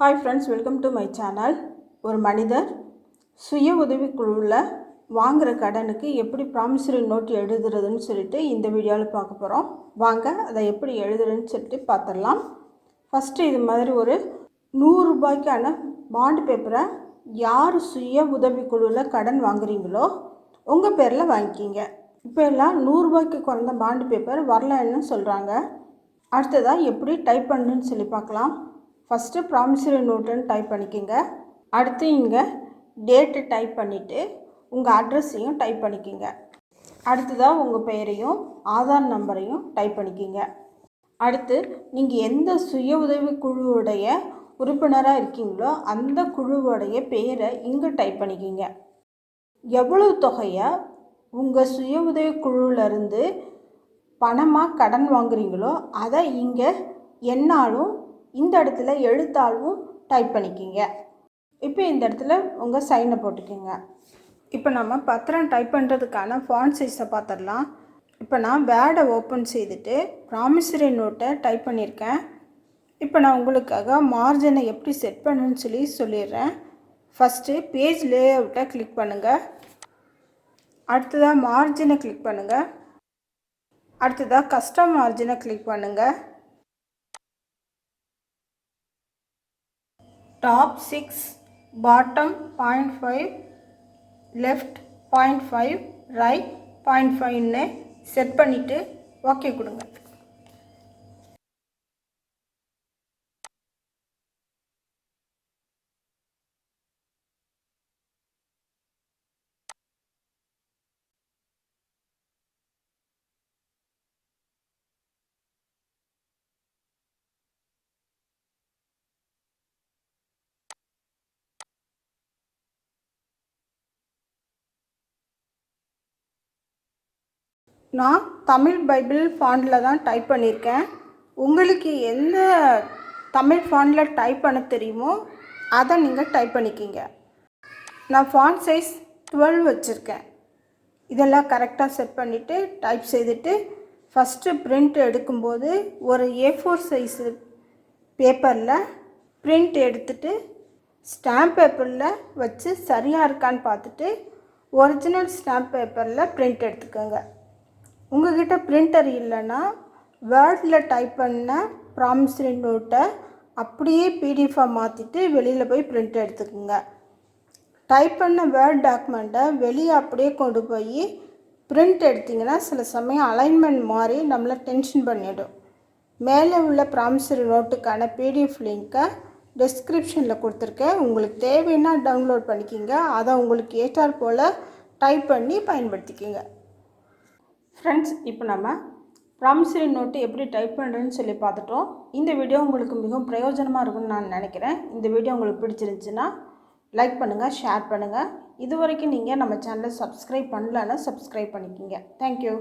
Hi friends welcome to my channel ஒரு மனிதர் சுய உதவிக்குழுவில் வாங்குகிற கடனுக்கு எப்படி ப்ராமிசரி நோட் எழுதுறதுன்னு சொல்லிட்டு இந்த வீடியோவில் பார்க்க போகிறோம் வாங்க அதை எப்படி எழுதுறதுன்னு சொல்லிட்டு பார்த்துடலாம். ஃபஸ்ட்டு இது மாதிரி ஒரு நூறுரூபாய்க்கான பாண்டு பேப்பரை யார் சுய உதவிக்குழுவில் கடன் வாங்குறீங்களோ உங்கள் பேரில் வாங்கிக்கிங்க. இப்போ எல்லாம் நூறுரூபாய்க்கு குறைந்த பாண்டு பேப்பர் வரலன்னு சொல்கிறாங்க அடுத்ததாக எப்படி டைப் பண்ணுன்னு சொல்லி பார்க்கலாம். ஃபஸ்ட்டு ப்ராமிசரி நோட்டுன்னு டைப் பண்ணிக்கோங்க. அடுத்து இங்கே டேட்டு டைப் பண்ணிவிட்டு உங்கள் அட்ரஸையும் டைப் பண்ணிக்கோங்க. அடுத்ததாக உங்கள் பெயரையும் ஆதார் நம்பரையும் டைப் பண்ணிக்கோங்க. அடுத்து நீங்கள் எந்த சுய உதவி குழுவுடைய உறுப்பினராக இருக்கீங்களோ அந்த குழுவுடைய பெயரை இங்கே டைப் பண்ணிக்கிங்க. எவ்வளவு தொகையை உங்கள் சுய உதவி குழுவிலேருந்து பணமாக கடன் வாங்குறீங்களோ அதை இங்கே என்னாலும் இந்த இடத்துல எழுத்தாழ்வும் டைப் பண்ணிக்கிங்க. இப்போ இந்த இடத்துல உங்கள் சைனை போட்டுக்கோங்க. இப்போ நம்ம பத்திரம் டைப் பண்ணுறதுக்கான ஃபாண்ட் சைஸை பார்த்துடலாம் இப்போ நான் வேர்டை ஓப்பன் செய்துட்டு ப்ராமிசரி நோட்டை டைப் பண்ணியிருக்கேன் இப்போ நான் உங்களுக்காக மார்ஜினை எப்படி செட் பண்ணுன்னு சொல்லி சொல்லிடுறேன். ஃபஸ்ட்டு பேஜ் லே அவுட்டை கிளிக் பண்ணுங்கள் அடுத்ததாக மார்ஜினை கிளிக் பண்ணுங்கள் அடுத்ததாக கஸ்டம் மார்ஜினை கிளிக் பண்ணுங்கள் top six bottom point five left point five right point ஃபைவ்னு செட் பண்ணிவிட்டு ஓகே கொடுங்க. நான் தமிழ் பைபிள் ஃபாண்டில் தான் டைப் பண்ணியிருக்கேன். உங்களுக்கு எந்த தமிழ் ஃபாண்டில் டைப் பண்ண தெரியுமோ அதை நீங்கள் டைப் பண்ணிக்கிங்க. நான் ஃபாண்ட் சைஸ் டுவெல் வச்சுருக்கேன். இதெல்லாம் கரெக்டாக செட் பண்ணிவிட்டு டைப் செய்துட்டு ஃபஸ்ட்டு பிரிண்ட் எடுக்கும்போது ஒரு ஏ ஃபோர் சைஸு பேப்பரில் பிரிண்ட் எடுத்துட்டு ஸ்டாம்ப் பேப்பரில் வச்சு சரியாக இருக்கான்னு பார்த்துட்டு ஒரிஜினல் ஸ்டாம்ப் பேப்பரில் பிரிண்ட் எடுத்துக்கோங்க. உங்ககிட்ட பிரிண்டர் இல்லைன்னா வேர்டில் டைப் பண்ண ப்ராமிசரி நோட்டை அப்படியே பிடிஎஃபாக மாற்றிட்டு வெளியில் போய் பிரிண்ட் எடுத்துக்கோங்க. டைப் பண்ண வேர்ட் டாக்குமெண்ட்டை வெளியே அப்படியே கொண்டு போய் பிரிண்ட் எடுத்திங்கன்னா சில சமயம் அலைன்மெண்ட் மாறி நம்மளை டென்ஷன் பண்ணிடும். மேலே உள்ள ப்ராமிசரி நோட்டுக்கான பிடிஎஃப் லிங்க்கை டிஸ்கிரிப்ஷனில் கொடுத்துருக்கேன். உங்களுக்கு தேவைன்னா டவுன்லோட் பண்ணிக்கிங்க. அதை உங்களுக்கு ஏற்றாற் போல் டைப் பண்ணி பயன்படுத்திக்கிங்க. ஃப்ரெண்ட்ஸ் இப்போ நம்ம ப்ராமிசரி நோட்டு எப்படி டைப் பண்ணுறேன்னு சொல்லி பார்த்துட்டோம். இந்த வீடியோ உங்களுக்கு மிகவும் பிரயோஜனமாக இருக்கும்னு நான் நினைக்கிறேன். இந்த வீடியோ உங்களுக்கு பிடிச்சிருந்துச்சுன்னா லைக் பண்ணுங்கள் ஷேர் பண்ணுங்கள் இது வரைக்கும் நீங்கள் நம்ம சேனலை சப்ஸ்கிரைப் பண்ணலன்னா சப்ஸ்கிரைப் பண்ணிக்கிங்க. தேங்க்யூ